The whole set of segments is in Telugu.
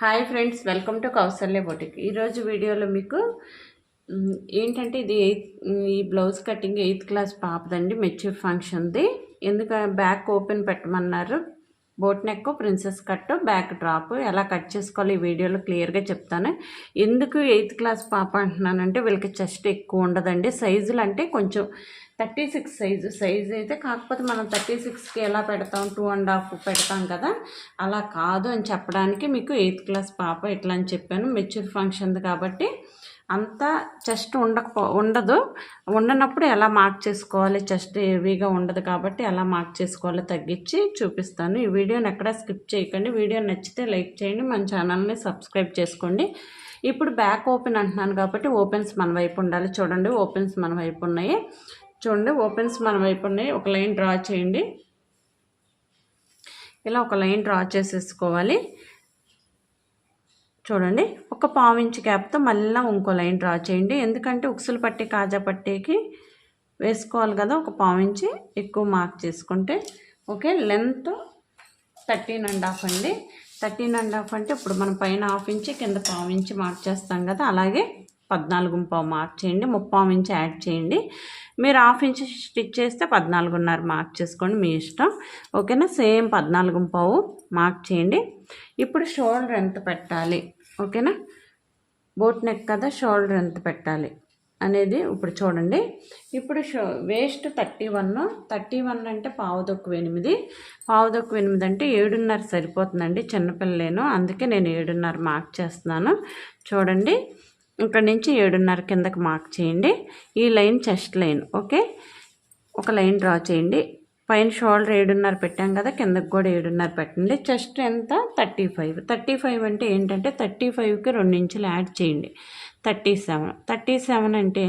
Hi friends welcome to Kausalya boutique ఈరోజు వీడియోలో మీకు ఏంటంటే ఇది ఎయిత్ ఈ బ్లౌజ్ కటింగ్ ఎయిత్ క్లాస్ పాపదండి మెచ్యూర్ ఫంక్షన్ది ఎందుకు బ్యాక్ ఓపెన్ పెట్టమన్నారు. Boat neck princess cut back drop ఎలా కట్ చేసుకోవాలి ఈ వీడియోలో క్లియర్గా చెప్తాను. ఎందుకు ఎయిత్ క్లాస్ పాప అంటున్నానంటే వీళ్ళకి చెస్ట్ ఎక్కువ ఉండదండి. సైజులు అంటే కొంచెం థర్టీ సిక్స్ సైజు. సైజు అయితే కాకపోతే మనం థర్టీ సిక్స్కి ఎలా పెడతాం? టూ అండ్ హాఫ్ పెడతాం కదా. అలా కాదు అని చెప్పడానికి మీకు ఎయిత్ క్లాస్ పాప ఇట్లా అని చెప్పాను. మెచ్యూర్ ఫంక్షన్ది కాబట్టి అంతా చెస్ట్ ఉండకపో ఉండదు. ఉండనప్పుడు ఎలా మార్క్ చేసుకోవాలి? చెస్ట్ హెవీగా ఉండదు కాబట్టి ఎలా మార్క్ చేసుకోవాలో. తగ్గించి చూపిస్తాను. ఈ వీడియోని ఎక్కడా స్కిప్ చేయకండి. వీడియో నచ్చితే లైక్ చేయండి. మన ఛానల్ని సబ్స్క్రైబ్ చేసుకోండి. ఇప్పుడు బ్యాక్ ఓపెన్ అంటున్నాను కాబట్టి ఓపెన్స్ మన వైపు ఉండాలి. చూడండి ఓపెన్స్ మన వైపు ఉన్నాయి. చూడండి ఓపెన్స్ మన వైపు ఉన్నాయి. ఒక లైన్ డ్రా చేయండి. ఇలా ఒక లైన్ డ్రా చేసేసుకోవాలి. చూడండి ఒక పావించి గ్యాప్తో మళ్ళీ ఇంకో లైన్ డ్రా చేయండి. ఎందుకంటే ఉక్సులు పట్టి కాజా పట్టీకి వేసుకోవాలి కదా ఒక పావించి ఎక్కువ మార్క్ చేసుకుంటే. Okay length thirteen and half అండి. థర్టీన్ అండ్ హాఫ్ అంటే ఇప్పుడు మనం పైన హాఫ్ ఇంచి కింద పావు ఇంచి మార్క్ చేస్తాం కదా అలాగే పద్నాలుగు పావు మార్క్ చేయండి. ముప్పావు ఇంచి యాడ్ చేయండి. మీరు హాఫ్ ఇంచ్ స్టిచ్ చేస్తే పద్నాలుగున్నర మార్క్ చేసుకోండి మీ ఇష్టం. ఓకేనా? సేమ్ పద్నాలుగు పావు మార్క్ చేయండి. ఇప్పుడు షోల్డర్ ఎంత పెట్టాలి? ఓకేనా? బోట్ నెక్ కదా షోల్డర్ ఎంత పెట్టాలి అనేది ఇప్పుడు చూడండి. ఇప్పుడు so waist thirty one thirty one అంటే పావు ఎనిమిది. పావుదొక్కు ఎనిమిది అంటే ఏడున్నర సరిపోతుందండి చిన్నపిల్లలేను అందుకే నేను ఏడున్నర మార్క్ చేస్తున్నాను. చూడండి ఇక్కడ నుంచి ఏడున్నర కిందకి మార్క్ చేయండి. ఈ లైన్ చెస్ట్ లైన్ ఓకే? ఒక లైన్ డ్రా చేయండి. పైన షోల్డర్ ఏడున్నర పెట్టాం కదా కిందకి కూడా ఏడున్నర పెట్టండి. చెస్ట్ ఎంత? Thirty five. థర్టీ ఫైవ్ అంటే ఏంటంటే థర్టీ ఫైవ్కి రెండు ఇంచులు యాడ్ చేయండి. Thirty seven. థర్టీ సెవెన్ అంటే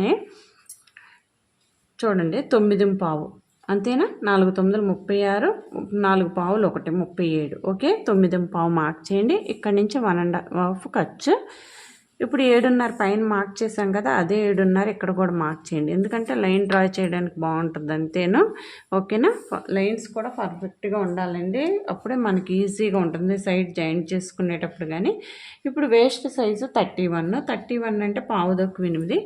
చూడండి తొమ్మిది పావు. అంతేనా? నాలుగు తొమ్మిది ముప్పై ఆరు నాలుగు పావులు ఒకటి ముప్పై ఏడు. ఓకే? తొమ్మిది పావు మార్క్ చేయండి. ఇక్కడ నుంచి వన్ అండ్ హాఫ్ ఖర్చు ఇప్పుడు ఏడున్నర పైన మార్క్ చేసాం కదా అదే ఏడున్నర ఇక్కడ కూడా మార్క్ చేయండి. ఎందుకంటే లైన్ డ్రా చేయడానికి బాగుంటుంది అంతేను. ఓకేనా లైన్స్ కూడా పర్ఫెక్ట్గా ఉండాలండి. అప్పుడే మనకి ఈజీగా ఉంటుంది. సైడ్ జాయింట్ చేసుకునేటప్పుడు కానీ ఇప్పుడు waist size thirty one thirty one అంటే పావుదొక్కు ఎనిమిది.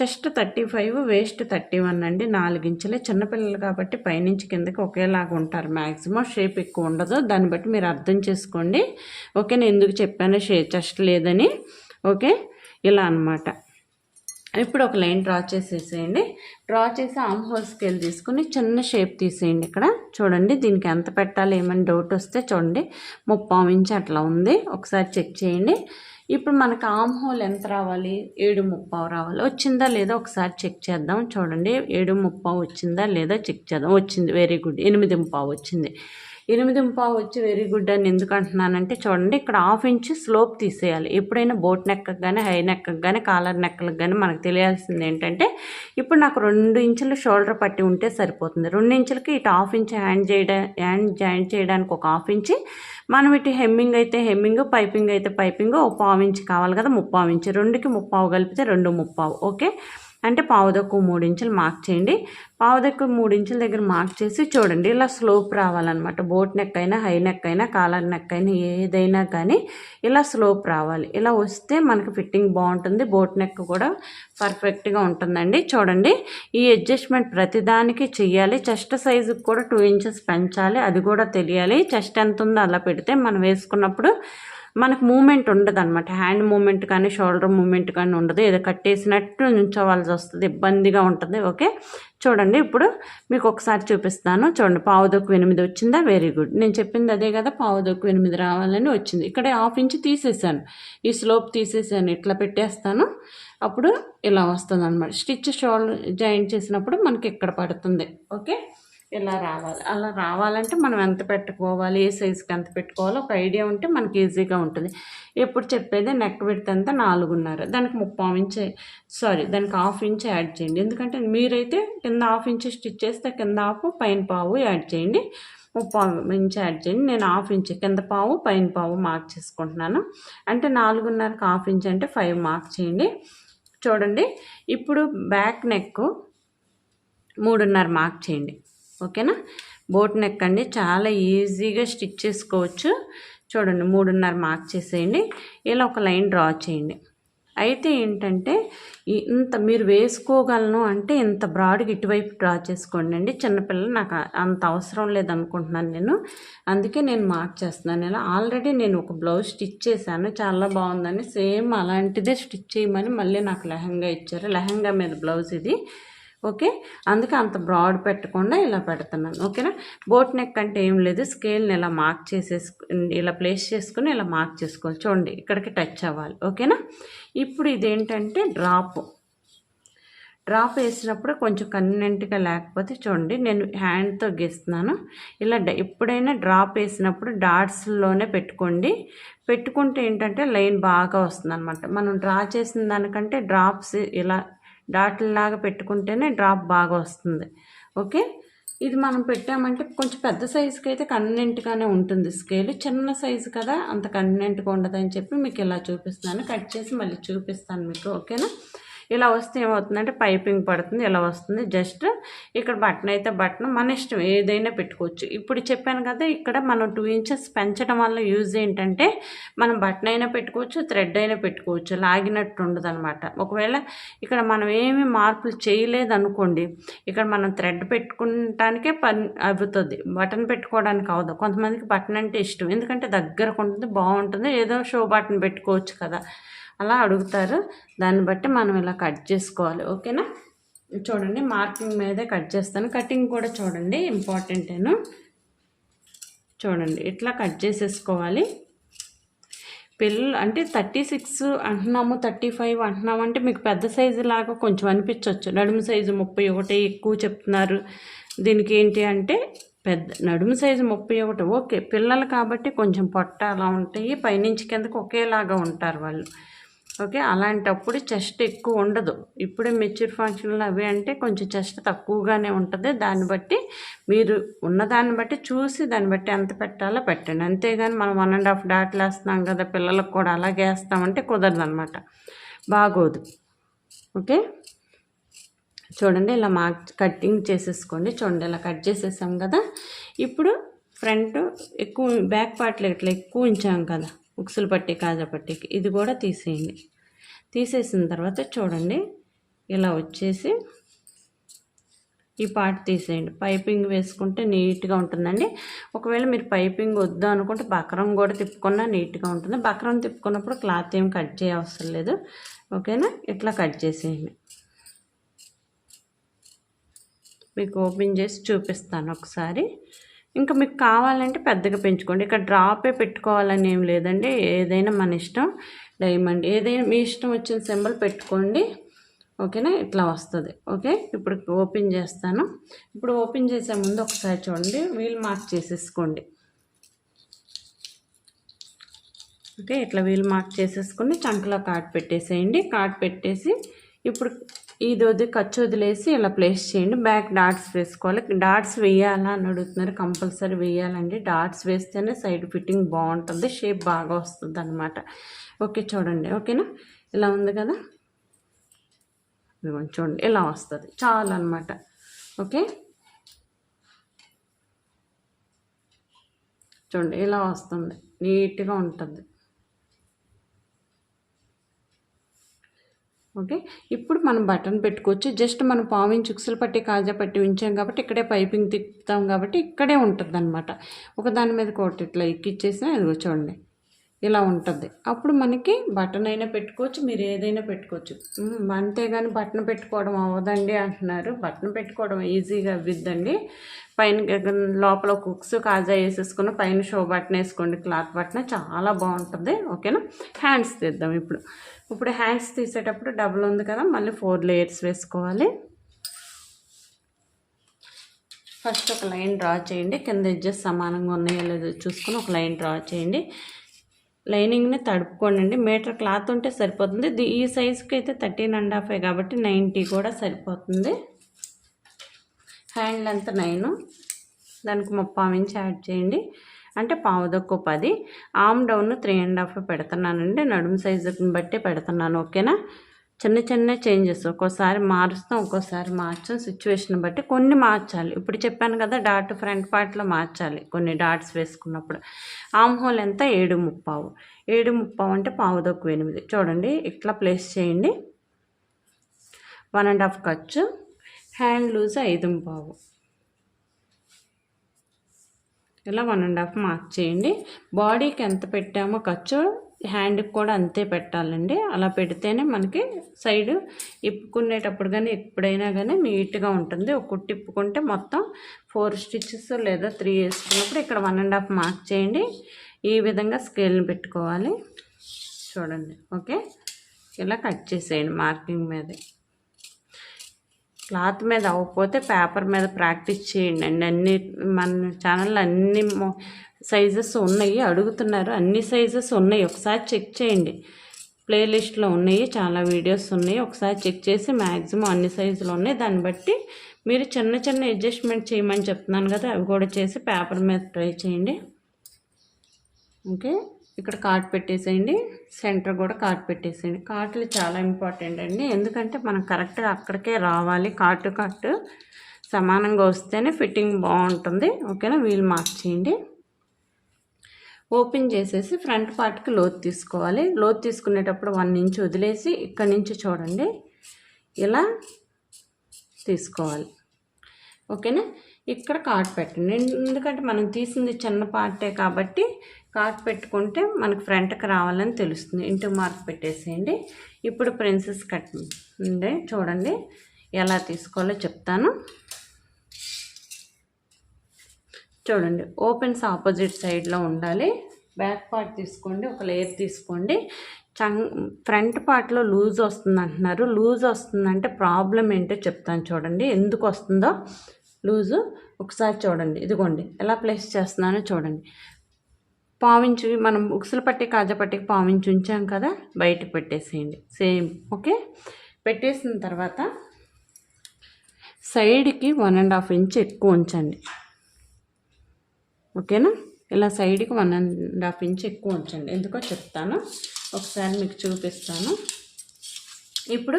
Chest thirty five waist thirty one అండి నాలుగించలే చిన్నపిల్లలు కాబట్టి పైనుంచి కిందకి ఒకేలాగా ఉంటారు. మ్యాక్సిమం షేప్ ఎక్కువ ఉండదు. దాన్ని బట్టి మీరు అర్థం చేసుకోండి. ఓకే నేను ఎందుకు చెప్పాను? షే చెస్ట్ లేదని. ఓకే? ఇలా అనమాట ఇప్పుడు ఒక లైన్ డ్రా చేసేసేయండి. డ్రా చేసి ఆమ్ హోల్ స్కేల్ తీసుకుని చిన్న షేప్ తీసేయండి ఇక్కడ. చూడండి దీనికి ఎంత పెట్టాలి ఏమైనా డౌట్ వస్తే చూడండి. ముప్పావు ఇంచ్ అట్లా ఉంది. ఒకసారి చెక్ చేయండి. ఇప్పుడు మనకు ఆమ్ హోల్ ఎంత రావాలి? ఏడు ముప్పావు రావాలి. వచ్చిందా లేదా ఒకసారి చెక్ చేద్దాం. చూడండి ఏడు ముప్పావు వచ్చిందా లేదా చెక్ చేద్దాం. వచ్చింది వెరీ గుడ్. ఎనిమిది ముప్పావు వచ్చింది. ఎనిమిది పావు వచ్చి వెరీ గుడ్ అని ఎందుకు అంటున్నానంటే చూడండి ఇక్కడ హాఫ్ ఇంచ్ స్లోప్ తీసేయాలి. ఎప్పుడైనా బోట్ నెక్ కానీ హై నెక్ కానీ కాలర్ నెక్కలకు కానీ మనకు తెలియాల్సింది ఏంటంటే ఇప్పుడు నాకు రెండు ఇంచులు షోల్డర్ పట్టి ఉంటే సరిపోతుంది. రెండు ఇంచులకి ఇటు హాఫ్ ఇంచ్ హ్యాండ్ చేయడం హ్యాండ్ జాయింట్ చేయడానికి ఒక హాఫ్ ఇంచ్ మనం ఇటు హెమ్మింగ్ అయితే హెమ్మింగ్ పైపింగ్ అయితే పైపింగ్ ఒక పావు ఇంచ్ కావాలి కదా ముప్పావు ఇంచ్ రెండుకి ముప్పావు కలిపితే రెండు ముప్పావు ఓకే? అంటే పావుదక్కు మూడు ఇంచులు మార్క్ చేయండి. పావుదక్కు మూడు ఇంచుల దగ్గర మార్క్ చేసి చూడండి. ఇలా స్లోప్ రావాలన్నమాట. బోట్ నెక్ అయినా హై నెక్ అయినా కాలర్ నెక్ అయినా ఏదైనా కానీ ఇలా స్లోప్ రావాలి. ఇలా వస్తే మనకు ఫిట్టింగ్ బాగుంటుంది. బోట్ నెక్ కూడా పర్ఫెక్ట్గా ఉంటుందండి. చూడండి. ఈ అడ్జస్ట్మెంట్ ప్రతిదానికి చెయ్యాలి. చెస్ట్ సైజుకి కూడా టూ ఇంచెస్ పెంచాలి. అది కూడా తెలియాలి. చెస్ట్ ఎంత ఉందో అలా పెడితే మనం వేసుకున్నప్పుడు మనకు మూమెంట్ ఉండదు అనమాట హ్యాండ్ మూమెంట్ కానీ షోల్డర్ మూమెంట్ కానీ ఉండదు. ఏదో కట్టేసినట్టు నుంచోవాల్సి వస్తుంది. ఇబ్బందిగా ఉంటుంది. ఓకే? చూడండి. ఇప్పుడు మీకు ఒకసారి చూపిస్తాను. చూడండి. పావుదొక్కు ఎనిమిది వచ్చిందా? Very good. నేను చెప్పింది అదే కదా. పావుదొక్కు ఎనిమిది రావాలని వచ్చింది. ఇక్కడ హాఫ్ ఇంచ్ తీసేసాను. ఈ స్లోప్ తీసేసాను. ఇట్లా పెట్టేస్తాను. అప్పుడు ఇలా వస్తుంది అనమాట స్టిచ్ షోల్డర్ జాయింట్ చేసినప్పుడు మనకి ఇక్కడ పడుతుంది. ఓకే? ఇలా రావాలి? అలా రావాలంటే మనం ఎంత పెట్టుకోవాలి? ఏ సైజుకి ఎంత పెట్టుకోవాలో? ఒక ఐడియా ఉంటే మనకి ఈజీగా ఉంటుంది. ఎప్పుడు చెప్పేది నెక్ విడత అంతా నాలుగున్నర. దానికి ముప్పావు ఇంచ్ సారీ దానికి హాఫ్ ఇంచ్ యాడ్ చేయండి. ఎందుకంటే మీరైతే కింద హాఫ్ ఇంచ్ స్టిచ్ చేస్తే కింద హాఫ్ పైన పావు యాడ్ చేయండి. ముప్పావు ఇంచ్ యాడ్ చేయండి. నేను హాఫ్ ఇంచ్ కింద పావు పైన పావు మార్క్ చేసుకుంటున్నాను. అంటే నాలుగున్నరకు హాఫ్ ఇంచ్ అంటే ఫైవ్ మార్క్ చేయండి. చూడండి. ఇప్పుడు బ్యాక్ నెక్ మూడున్నర మార్క్ చేయండి. ఓకేనా? బోట్ నెక్ అండి. చాలా ఈజీగా స్టిచ్ చేసుకోవచ్చు. చూడండి మూడున్నర మార్క్ చేసేయండి. ఇలా ఒక లైన్ డ్రా చేయండి. అయితే ఏంటంటే ఇంత మీరు వేసుకోగలను అంటే ఇంత బ్రాడ్గా ఇటువైపు డ్రా చేసుకోండి అండి. చిన్నపిల్లలు నాకు అంత అవసరం లేదనుకుంటున్నాను నేను. అందుకే నేను మార్క్ చేస్తున్నాను. ఇలా ఆల్రెడీ నేను ఒక బ్లౌజ్ స్టిచ్ చేశాను. చాలా బాగుందని సేమ్ అలాంటిదే స్టిచ్ చేయమని మళ్ళీ నాకు లెహంగా ఇచ్చారు. లెహంగా మీద బ్లౌజ్ ఇది. ఓకే? అందుకే అంత బ్రాడ్ పెట్టకుండా ఇలా పెడుతున్నాను. ఓకేనా? బోట్ నెక్ అంటే ఏం లేదు. స్కేల్ని ఇలా మార్క్ చేసేసుకు ఇలా ప్లేస్ చేసుకుని ఇలా మార్క్ చేసుకోవాలి. చూడండి ఇక్కడికి టచ్ అవ్వాలి. ఓకేనా? ఇప్పుడు ఇదేంటంటే డ్రాప్ డ్రాప్ వేసినప్పుడు కొంచెం కన్వీనెంట్గా లేకపోతే చూడండి నేను హ్యాండ్తో గీస్తున్నాను. ఇలా డ- ఎప్పుడైనా డ్రాప్ వేసినప్పుడు డాట్స్లోనే పెట్టుకోండి. పెట్టుకుంటే ఏంటంటే లైన్ బాగా వస్తుంది అనమాట మనం డ్రా చేసిన దానికంటే డ్రాప్స్ ఇలా డాట్లలాగా పెట్టుకుంటేనే డ్రాప్ బాగా వస్తుంది. ఓకే? ఇది మనం పెట్టామంటే కొంచెం పెద్ద సైజుకి అయితే కన్వీనెంట్గానే ఉంటుంది స్కేల్. చిన్న సైజు కదా అంత కన్వీనెంట్గా ఉండదని చెప్పి మీకు ఇలా చూపిస్తున్నాను. కట్ చేసి మళ్ళీ చూపిస్తాను మీకు. ఓకేనా? ఇలా వస్తే ఏమవుతుందంటే పైపింగ్ పడుతుంది ఇలా వస్తుంది. జస్ట్ ఇక్కడ బటన్ అయితే బటన్ మన ఇష్టం ఏదైనా పెట్టుకోవచ్చు. ఇప్పుడు చెప్పాను కదా ఇక్కడ మనం టూ ఇంచెస్ పెంచడం వల్ల యూజ్ ఏంటంటే మనం బటన్ అయినా పెట్టుకోవచ్చు థ్రెడ్ అయినా పెట్టుకోవచ్చు లాగినట్టు ఉండదు అనమాట ఒకవేళ ఇక్కడ మనం ఏమి మార్పులు చేయలేదు అనుకోండి ఇక్కడ మనం థ్రెడ్ పెట్టుకుంటానికే పని అవుతుంది. బటన్ పెట్టుకోవడానికి అవదు. కొంతమందికి బటన్ అంటే ఇష్టం. ఎందుకంటే దగ్గరకు ఉంటుంది బాగుంటుంది. ఏదో షో బటన్ పెట్టుకోవచ్చు కదా. అలా అడుగుతారు. దాన్ని బట్టి మనం ఇలా కట్ చేసుకోవాలి. ఓకేనా? చూడండి మార్కింగ్ మీదే కట్ చేస్తాను. కటింగ్ కూడా చూడండి ఇంపార్టెంటేను చూడండి ఇట్లా కట్ చేసేసుకోవాలి. పిల్లలు అంటే థర్టీ సిక్స్ అంటున్నాము థర్టీ ఫైవ్ అంటున్నాము అంటే మీకు పెద్ద సైజు లాగా కొంచెం అనిపించవచ్చు నడుము సైజు ముప్పై ఒకటి ఎక్కువ చెప్తున్నారు. దీనికి ఏంటి అంటే పెద్ద నడుము సైజు ముప్పై ఒకటి. ఓకే పిల్లలు కాబట్టి కొంచెం పొట్ట అలా ఉంటాయి. పైనుంచి కిందకి ఒకేలాగా ఉంటారు వాళ్ళు. ఓకే? అలాంటప్పుడు చెస్ట్ ఎక్కువ ఉండదు. ఇప్పుడే మెచ్యూర్ ఫంక్షన్లు అవి అంటే కొంచెం చెస్ట్ తక్కువగానే ఉంటుంది. దాన్ని బట్టి మీరు ఉన్నదాన్ని బట్టి చూసి దాన్ని బట్టి ఎంత పెట్టాలో పెట్టండి. అంతేగాని మనం వన్ అండ్ హాఫ్ డాట్లు వేస్తున్నాం కదా పిల్లలకు కూడా అలాగే వేస్తామంటే కుదరదు అనమాట బాగోదు. ఓకే? చూడండి ఇలా మార్క్ కటింగ్ చేసేసుకోండి. చూడండి ఇలా కట్ చేసేసాం కదా. ఇప్పుడు ఫ్రంట్ ఎక్కువ బ్యాక్ పార్ట్లో ఇట్లా ఎక్కువ ఉంచాం కదా. ఉక్సులు పట్టి కాజా పట్టికి ఇది కూడా తీసేయండి. తీసేసిన తర్వాత చూడండి ఇలా వచ్చేసి ఈ పార్ట్ తీసేయండి. పైపింగ్ వేసుకుంటే నీట్గా ఉంటుందండి. ఒకవేళ మీరు పైపింగ్ వద్దు అనుకుంటే బక్రం కూడా తిప్పుకున్నా నీట్గా ఉంటుంది. బక్రం తిప్పుకున్నప్పుడు క్లాత్ ఏం కట్ చేయవసరం లేదు. ఓకేనా? ఇట్లా కట్ చేసేయండి. మీకు ఓపెన్ చేసి చూపిస్తాను ఒకసారి. ఇంకా మీకు కావాలంటే పెద్దగా పెంచుకోండి. ఇక్కడ డ్రాపే పెట్టుకోవాలని ఏం లేదండి. ఏదైనా మన ఇష్టం. డైమండ్ ఏదైనా మీ ఇష్టం వచ్చిన సింబల్ పెట్టుకోండి. ఓకేనా? ఇట్లా వస్తుంది. ఓకే? ఇప్పుడు ఓపెన్ చేస్తాను. ఇప్పుడు ఓపెన్ చేసే ముందు ఒకసారి చూడండి. వీల్ మార్క్ చేసేసుకోండి. ఓకే? ఇట్లా వీల్ మార్క్ చేసేసుకుని చంకలో కార్డ్ పెట్టేసేయండి. కార్డ్ పెట్టేసి ఇప్పుడు ఇది వదిలి ఖర్చు వదిలేసి ఇలా ప్లేస్ చేయండి. బ్యాక్ డాట్స్ వేసుకోవాలి. డాట్స్ వేయాలా అని అడుగుతున్నారు. కంపల్సరీ వేయాలండి. డాట్స్ వేస్తేనే సైడ్ ఫిట్టింగ్ బాగుంటుంది షేప్ బాగా వస్తుంది అనమాట ఓకే చూడండి ఓకేనా ఇలా ఉంది కదా? ఇదిగోండి చూడండి. ఇలా వస్తుంది. చాలు అనమాట ఓకే చూడండి ఇలా వస్తుంది. నీట్గా ఉంటుంది. ఓకే? ఇప్పుడు మనం బటన్ పెట్టుకోవచ్చు. జస్ట్ మనం పావించి చుక్సులు పట్టి కాజా పట్టి ఉంచాం కాబట్టి ఇక్కడే పైపింగ్ తిప్పుతాం కాబట్టి ఇక్కడే ఉంటుంది అనమాట ఒక దాని మీద కోటి ఇట్లా ఎక్కిచ్చేసినా ఇదిగో చూడండి. ఇలా ఉంటుంది. అప్పుడు మనకి బటన్ అయినా పెట్టుకోవచ్చు మీరు ఏదైనా పెట్టుకోవచ్చు. అంతేగాని బటన్ పెట్టుకోవడం అవ్వదండి అంటున్నారు. బటన్ పెట్టుకోవడం ఈజీగా అవ్విద్దండి. పైన లోపల కుక్స్ కాజా వేసేసుకుని పైన షో బటన్ వేసుకోండి క్లాత్ బటన్. చాలా బాగుంటుంది. ఓకేనా? హ్యాండ్స్ తీద్దాం ఇప్పుడు. ఇప్పుడు హ్యాండ్స్ తీసేటప్పుడు డబుల్ ఉంది కదా మళ్ళీ ఫోర్ లేయర్స్ వేసుకోవాలి. ఫస్ట్ ఒక లైన్ డ్రా చేయండి. కింద ఎడ్జెస్ సమానంగా ఉన్నాయో లేదో చూసుకొని ఒక లైన్ డ్రా చేయండి. లైనింగ్ని తడుపుకోండి. మీటర్ క్లాత్ ఉంటే సరిపోతుంది. ది- ఈ సైజుకి అయితే థర్టీన్ అండ్ హాఫ్ కాబట్టి నైంటీ కూడా సరిపోతుంది. Hand length nine. దానికి ముప్పావు ఇంచ్ యాడ్ చేయండి. అంటే పావుదక్కు పది. Arm down three and half పెడుతున్నానండి. నడుము సైజుని బట్టి పెడుతున్నాను ఓకేనా? చిన్న చిన్న చేంజెస్ ఒక్కోసారి మారుస్తాం ఒక్కోసారి మార్చాం. సిచ్యువేషన్ బట్టి కొన్ని మార్చాలి. ఇప్పుడు చెప్పాను కదా డాట్ ఫ్రంట్ పార్ట్లో మార్చాలి కొన్ని డాట్స్ వేసుకున్నప్పుడు. ఆమ్ హోల్ ఎంత? ఏడు ముప్పావు. ఏడు ముప్పావు అంటే పావు దొక్కు ఎనిమిది. చూడండి ఇట్లా ప్లేస్ చేయండి. వన్ అండ్ హాఫ్ ఖర్చు. హ్యాండ్ లూజ్ ఐదు పావు ఇలా వన్ అండ్ హాఫ్ మార్క్ చేయండి. బాడీకి ఎంత పెట్టామో ఖర్చు హ్యాండ్కి కూడా అంతే పెట్టాలండి. అలా పెడితేనే మనకి సైడ్ ఇప్పుకునేటప్పుడు కానీ ఎప్పుడైనా కానీ నీట్గా ఉంటుంది. ఒక ఇప్పుకుంటే మొత్తం ఫోర్ స్టిచ్చెస్ లేదా త్రీ వేసుకున్నప్పుడు ఇక్కడ వన్ అండ్ హాఫ్ మార్క్ చేయండి. ఈ విధంగా స్కేల్ని పెట్టుకోవాలి. చూడండి. ఓకే? ఇలా కట్ చేసేయండి మార్కింగ్ మీద. క్లాత్ మీద అవ్వకపోతే పేపర్ మీద ప్రాక్టీస్ చేయండి అండి. అన్ని మన ఛానల్లో అన్ని సైజెస్ ఉన్నాయి అడుగుతున్నారు. అన్ని సైజెస్ ఉన్నాయి. ఒకసారి చెక్ చేయండి. ప్లేలిస్ట్లో ఉన్నాయి చాలా వీడియోస్ ఉన్నాయి. ఒకసారి చెక్ చేసి మ్యాక్సిమం అన్ని సైజులు ఉన్నాయి. దాన్ని బట్టి మీరు చిన్న చిన్న అడ్జస్ట్మెంట్ చేయమని చెప్తున్నాను కదా అవి కూడా చేసి పేపర్ మీద ట్రై చేయండి. ఓకే? ఇక్కడ కార్ట్ పెట్టేసేయండి. సెంటర్ కూడా కార్ట్ పెట్టేసేయండి. కార్ట్లు చాలా ఇంపార్టెంట్ అండి. ఎందుకంటే మనం కరెక్ట్గా అక్కడికే రావాలి. కార్టు కట్ సమానంగా వస్తేనే ఫిట్టింగ్ బాగుంటుంది. ఓకేనా? వీల్ మార్క్ చేయండి. ఓపెన్ చేసేసి ఫ్రంట్ పార్ట్కి లోతు తీసుకోవాలి. లోతు తీసుకునేటప్పుడు వన్ ఇంచ్ వదిలేసి ఇక్కడ నుంచి చూడండి. ఇలా తీసుకోవాలి. ఓకేనా? ఇక్కడ కార్ట్ పెట్టండి. ఎందుకంటే మనం తీసింది చిన్న పార్టే కాబట్టి కార్ట్ పెట్టుకుంటే మనకు ఫ్రంట్కి రావాలని తెలుస్తుంది. ఇంటూ మార్క్ పెట్టేసేయండి. ఇప్పుడు ప్రిన్సెస్ కట్ ఉండే చూడండి ఎలా తీసుకోవాలో చెప్తాను. చూడండి ఓపెన్స్ ఆపోజిట్ సైడ్లో ఉండాలి. బ్యాక్ పార్ట్ తీసుకోండి ఒక లేయర్ తీసుకోండి. చంగ్ ఫ్రంట్ పార్ట్లో లూజ్ వస్తుంది అంటున్నారు. లూజ్ వస్తుందంటే ప్రాబ్లం ఏంటో చెప్తాను చూడండి. ఎందుకు వస్తుందో? లూజు ఒకసారి చూడండి. ఇదిగోండి ఎలా ప్లేస్ చేస్తున్నానో చూడండి. పావించి మనం ఉక్సుల పట్టి కాజా పట్టికి పావించి ఉంచాం కదా బయటకు పెట్టేసేయండి. Same okay? పెట్టేసిన తర్వాత సైడ్కి వన్ అండ్ హాఫ్ ఇంచ్ ఎక్కువ ఉంచండి. ఓకేనా? ఇలా సైడ్కి వన్ అండ్ హాఫ్ ఇంచ్ ఎక్కువ ఉంచండి. ఎందుకో చెప్తాను. ఒకసారి మీకు చూపిస్తాను. ఇప్పుడు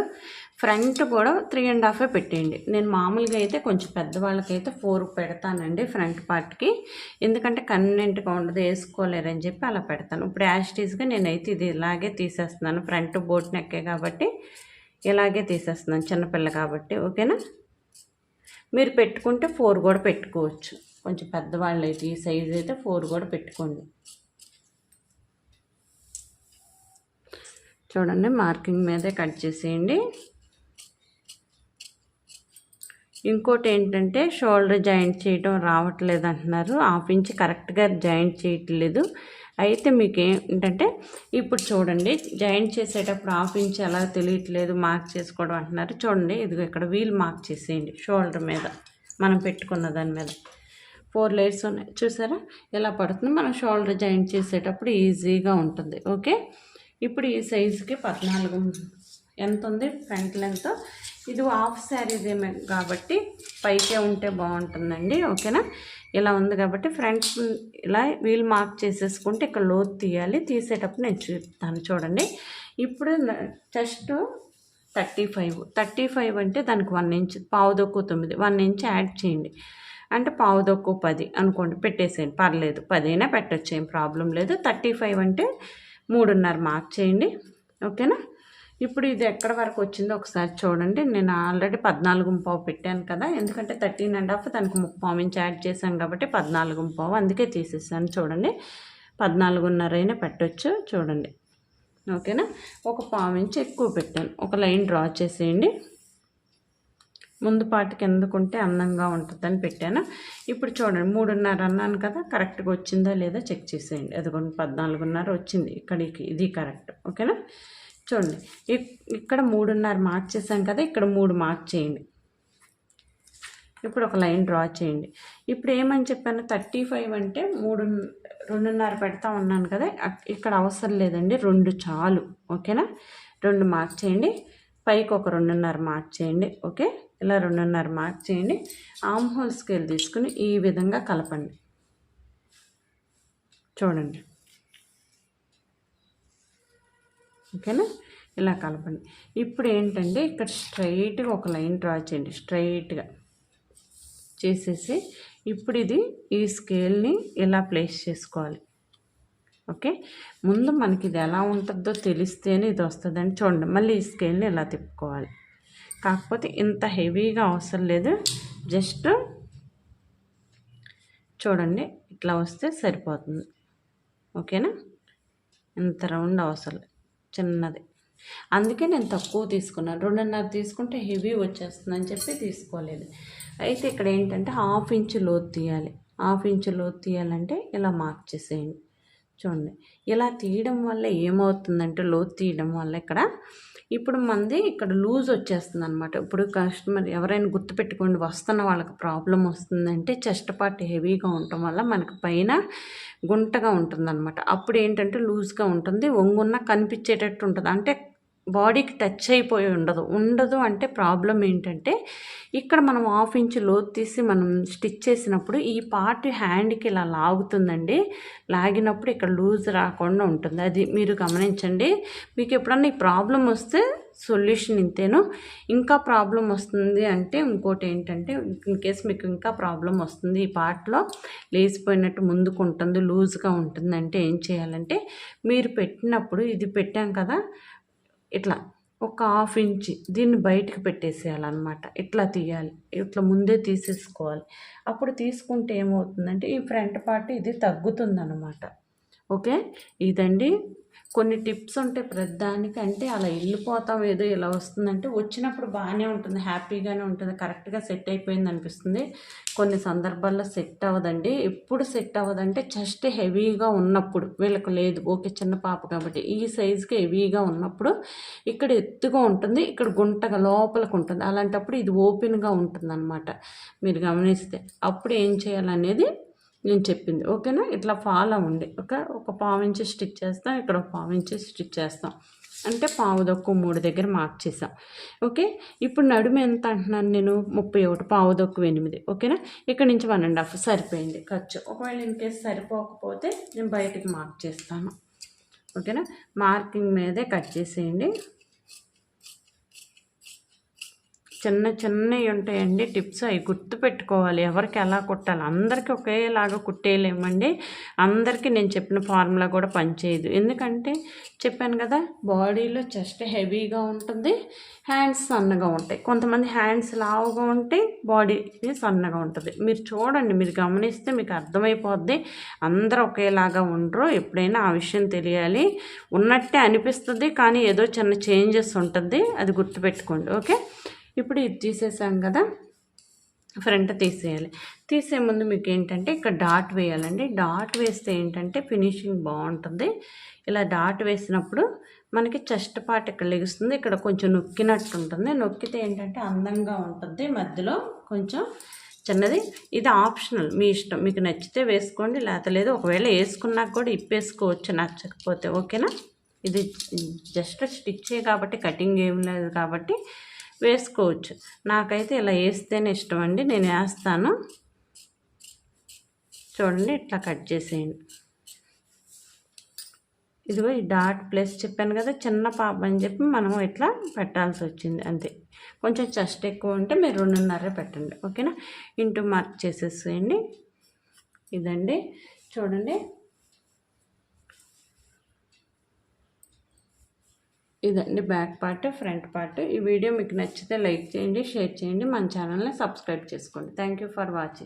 ఫ్రంట్ కూడా త్రీ అండ్ హాఫే పెట్టేయండి. నేను మామూలుగా అయితే కొంచెం పెద్దవాళ్ళకైతే ఫోర్ పెడతానండి ఫ్రంట్ పార్ట్కి. ఎందుకంటే కన్వీనెంట్గా ఉండదు వేసుకోలేరని చెప్పి అలా పెడతాను. ఇప్పుడు యాస్టీస్గా నేనైతే ఇది ఇలాగే తీసేస్తున్నాను. ఫ్రంట్ బోట్ నెక్కే కాబట్టి ఇలాగే తీసేస్తున్నాను చిన్నపిల్ల కాబట్టి ఓకేనా? మీరు పెట్టుకుంటే ఫోర్ కూడా పెట్టుకోవచ్చు. కొంచెం పెద్దవాళ్ళు అయితే ఈ సైజ్ అయితే ఫోర్ కూడా పెట్టుకోండి. చూడండి మార్కింగ్ మీదే కట్ చేసేయండి. ఇంకోటి ఏంటంటే షోల్డర్ జాయింట్ చేయడం రావట్లేదు అంటున్నారు హాఫ్ ఇంచ్ కరెక్ట్గా జాయింట్ చేయట్లేదు. అయితే మీకు ఏంటంటే ఇప్పుడు చూడండి జాయింట్ చేసేటప్పుడు హాఫ్ ఇంచ్ ఎలా తెలియట్లేదు మార్క్ చేసుకోవడం అంటున్నారు. చూడండి ఇదిగో ఇక్కడ వీల్ మార్క్ చేసేయండి షోల్డర్ మీద మనం పెట్టుకున్న దాని మీద. ఫోర్ లేయర్స్ ఉన్నాయి. చూసారా? ఎలా పడుతుంది మనం షోల్డర్ జాయింట్ చేసేటప్పుడు ఈజీగా ఉంటుంది. ఓకే? ఇప్పుడు ఈ సైజుకి పద్నాలుగు ఎంత ఉంది? ఫ్రంట్ లెంత్ ఇది హాఫ్ శారీదేమే కాబట్టి పైకే ఉంటే బాగుంటుందండి ఓకేనా? ఇలా ఉంది కాబట్టి ఫ్రంట్ ఇలా వీల్ మార్క్ చేసేసుకుంటే ఇక్కడ లోతు తీయాలి. తీసేటప్పుడు నేను చూపుతాను చూడండి. ఇప్పుడు chest thirty five thirty five అంటే దానికి వన్ ఇంచ్ పావుదొక్కు తొమ్మిది. వన్ ఇంచ్ యాడ్ చేయండి. అంటే పావుదొక్కు పది అనుకోండి పెట్టేసేయండి. పర్లేదు పది అయినా పెట్టచ్చు ఏం ప్రాబ్లం లేదు. థర్టీ ఫైవ్ అంటే మూడున్నర మార్క్ చేయండి ఓకేనా? ఇప్పుడు ఇది ఎక్కడ వరకు వచ్చిందో ఒకసారి చూడండి. నేను ఆల్రెడీ పద్నాలుగు పావు పెట్టాను కదా. ఎందుకంటే థర్టీన్ అండ్ హాఫ్ దానికి ముప్పావు ఇంచ్ యాడ్ చేశాను కాబట్టి పద్నాలుగు పావు అందుకే తీసేసాను చూడండి. పద్నాలుగున్నర అయినా పెట్టచ్చు చూడండి. ఓకేనా? ఒక పావు ఇంచ్ ఎక్కువ పెట్టాను. ఒక లైన్ డ్రా చేసేయండి. ముందు పాటికి కిందకుంటే అందంగా ఉంటుందని పెట్టాను. ఇప్పుడు చూడండి మూడున్నర అన్నాను కదా కరెక్ట్గా వచ్చిందా లేదా చెక్ చేసేయండి. అదిగోండి పద్నాలుగున్నర వచ్చింది. ఇక్కడికి ఇది కరెక్ట్. ఓకేనా? చూడండి. ఇక్కడ మూడున్నర మార్క్ చేసాం కదా ఇక్కడ మూడు మార్క్ చేయండి. ఇప్పుడు ఒక లైన్ డ్రా చేయండి. ఇప్పుడు ఏమని చెప్పాను? థర్టీ ఫైవ్ అంటే మూడు రెండున్నర పెడతా ఉన్నాను కదా ఇక్కడ అవసరం లేదండి రెండు చాలు ఓకేనా? రెండు మార్క్ చేయండి. పైకి ఒక రెండున్నర మార్క్ చేయండి ఓకే? ఇలా రెండున్నర మార్క్ చేయండి. ఆమ్ హోల్ స్కేల్ తీసుకుని ఈ విధంగా కలపండి. చూడండి. ఓకేనా? ఇలా కలపండి. ఇప్పుడు ఏంటంటే ఇక్కడ స్ట్రైట్గా ఒక లైన్ డ్రా చేయండి. స్ట్రైట్గా చేసేసి ఇప్పుడు ఇది ఈ స్కేల్ని ఇలా ప్లేస్ చేసుకోవాలి. ఓకే? ముందు మనకి ఇది ఎలా ఉంటుందో తెలిస్తేనే ఇది వస్తుందని చూడండి మళ్ళీ ఈ స్కేల్ని ఇలా తిప్పుకోవాలి. కాకపోతే ఇంత హెవీగా అవసరం లేదు. జస్ట్ చూడండి ఇట్లా వస్తే సరిపోతుంది. ఓకేనా? ఇంత రౌండ్ అవసరం చిన్నది. అందుకే నేను తక్కువ తీసుకున్నాను. రెండున్నర తీసుకుంటే హెవీ వచ్చేస్తుంది అని చెప్పి తీసుకోలేదు. అయితే ఇక్కడ ఏంటంటే హాఫ్ ఇంచ్ లోతు తీయాలి. హాఫ్ ఇంచ్ లోతు తీయాలంటే ఇలా మార్క్ చేసేయండి. చూడండి. ఇలా తీయడం వల్ల ఏమవుతుందంటే లోతు తీయడం వల్ల ఇక్కడ ఇప్పుడు మంది ఇక్కడ లూజ్ వచ్చేస్తుంది అనమాట ఇప్పుడు కస్టమర్ ఎవరైనా గుర్తుపెట్టుకోండి వస్తున్న వాళ్ళకి ప్రాబ్లం వస్తుందంటే చెస్ట్ పార్ట్ హెవీగా ఉండటం వల్ల మనకు పైన గుంటగా ఉంటుందనమాట అప్పుడు ఏంటంటే లూజ్గా ఉంటుంది ఒంగున్న కనిపించేటట్టు ఉంటుంది. అంటే బాడీకి టచ్ అయిపోయి ఉండదు. ఉండదు అంటే ప్రాబ్లం ఏంటంటే ఇక్కడ మనం హాఫ్ ఇంచ్ లోతు తీసి మనం స్టిచ్ చేసినప్పుడు ఈ పార్ట్ హ్యాండ్కి ఇలా లాగుతుందండి. లాగినప్పుడు ఇక్కడ లూజ్ రాకుండా ఉంటుంది. అది మీరు గమనించండి. మీకు ఎప్పుడన్నా ఈ ప్రాబ్లం వస్తే సొల్యూషన్ ఇంతేను. ఇంకా ప్రాబ్లం వస్తుంది అంటే ఇంకోటి ఏంటంటే ఇన్ కేస్ మీకు ఇంకా ప్రాబ్లం వస్తుంది ఈ పార్ట్లో లేచిపోయినట్టు ముందుకు ఉంటుంది లూజ్గా ఉంటుంది అంటే ఏం చేయాలంటే మీరు పెట్టినప్పుడు ఇది పెట్టాం కదా ఇట్లా ఒక హాఫ్ ఇంచ్ దీన్ని బయటకు పెట్టేసేయాలన్నమాట. ఇట్లా తీయాలి? ఇట్లా ముందే తీసేసుకోవాలి. అప్పుడు తీసుకుంటే ఏమవుతుందంటే ఈ ఫ్రంట్ పార్ట్ ఇది తగ్గుతుందన్నమాట. ఓకే? ఇదండి కొన్ని టిప్స్ ఉంటాయి ప్రతిదానికి అంటే అలా వెళ్ళిపోతాం ఏదో ఇలా వస్తుందంటే వచ్చినప్పుడు బాగానే ఉంటుంది హ్యాపీగానే ఉంటుంది కరెక్ట్గా సెట్ అయిపోయింది అనిపిస్తుంది. కొన్ని సందర్భాల్లో సెట్ అవ్వదండి. ఎప్పుడు సెట్ అవ్వదంటే జస్ట్ హెవీగా ఉన్నప్పుడు వీళ్ళకి లేదు ఓకే చిన్న పాప కాబట్టి ఈ సైజుకి హెవీగా ఉన్నప్పుడు ఇక్కడ ఎత్తుగా ఉంటుంది ఇక్కడ గుంటగా లోపలికి ఉంటుంది. అలాంటప్పుడు ఇది ఓపెన్గా ఉంటుంది అనమాట మీరు గమనిస్తే అప్పుడు ఏం చేయాలనేది నేను చెప్పింది. ఓకేనా? ఇట్లా ఫాలో ఉండి. ఒక ఒక పావు ఇంచు స్టిచ్ చేస్తాం ఇక్కడ ఒక పావు ఇంచు స్టిచ్ చేస్తాం. అంటే పావు దొక్కు మూడు దగ్గర మార్క్ చేసాం ఓకే? ఇప్పుడు నడుము ఎంత అంటున్నాను నేను? ముప్పై ఒకటి పావు దొక్కు ఎనిమిది. ఓకేనా? ఇక్కడ నుంచి వన్ అండ్ హాఫ్ సరిపోయింది ఖర్చు. ఒకవేళ ఇన్ కేసు సరిపోకపోతే నేను బయటకు మార్క్ చేస్తాను. ఓకేనా? మార్కింగ్ మీదే కట్ చేసేయండి. చిన్న చిన్నవి ఉంటాయండి. టిప్స్ అవి గుర్తు పెట్టుకోవాలి ఎవరికి ఎలా కుట్టాలి. అందరికీ ఒకేలాగా కుట్టేయలేమండి అందరికీ నేను చెప్పిన ఫార్ములా కూడా పనిచేయదు. ఎందుకంటే చెప్పాను కదా బాడీలో చెస్ట్ హెవీగా ఉంటుంది హ్యాండ్స్ సన్నగా ఉంటాయి. కొంతమంది హ్యాండ్స్ లావుగా ఉంటాయి బాడీ సన్నగా ఉంటుంది. మీరు చూడండి మీరు గమనిస్తే మీకు అర్థమైపోద్ది. అందరూ ఒకేలాగా ఉండరు. ఎప్పుడైనా ఆ విషయం తెలియాలి. ఉన్నట్టే అనిపిస్తుంది కానీ ఏదో చిన్న చేంజెస్ ఉంటుంది. అది గుర్తుపెట్టుకోండి. ఓకే? ఇప్పుడు ఇది తీసేసాం కదా. ఫ్రంట్ తీసేయాలి. తీసే ముందు మీకు ఏంటంటే ఇక్కడ డాట్ వేయాలండి. డాట్ వేస్తే ఏంటంటే ఫినిషింగ్ బాగుంటుంది. ఇలా డాట్ వేసినప్పుడు మనకి చెస్ట్ పార్ట్ ఇక్కడ లెగుస్తుంది. ఇక్కడ కొంచెం నొక్కినట్టు ఉంటుంది. నొక్కితే ఏంటంటే అందంగా ఉంటుంది. మధ్యలో కొంచెం చిన్నది. ఇది ఆప్షనల్. మీ ఇష్టం. మీకు నచ్చితే వేసుకోండి. లేకపోతే లేదు ఒకవేళ వేసుకున్నాక కూడా ఇప్పేసుకోవచ్చు. నచ్చకపోతే ఓకేనా? ఇది జస్ట్ స్టిచ్చే కాబట్టి కటింగ్ ఏం లేదు కాబట్టి వేసుకోవచ్చు. నాకైతే ఇలా వేస్తేనే ఇష్టం అండి. నేను వేస్తాను. చూడండి ఇట్లా కట్ చేసేయండి. ఇదిగో ఈ డాట్ ప్లస్ చెప్పాను కదా చిన్న పాప అని చెప్పి మనం ఇట్లా పెట్టాల్సి వచ్చింది. అంతే. కొంచెం చెస్ట్ ఎక్కువ ఉంటే మీరు రెండున్నర పెట్టండి. ఓకేనా? ఇంటూ మార్క్ చేసేసేయండి. ఇదండి. చూడండి. ఇదండి బ్యాక్ పార్ట్ ఫ్రంట్ పార్ట్. ఈ వీడియో మీకు నచ్చితే లైక్ చేయండి షేర్ చేయండి మన ఛానల్ని సబ్స్క్రైబ్ చేసుకోండి. Thank you for watching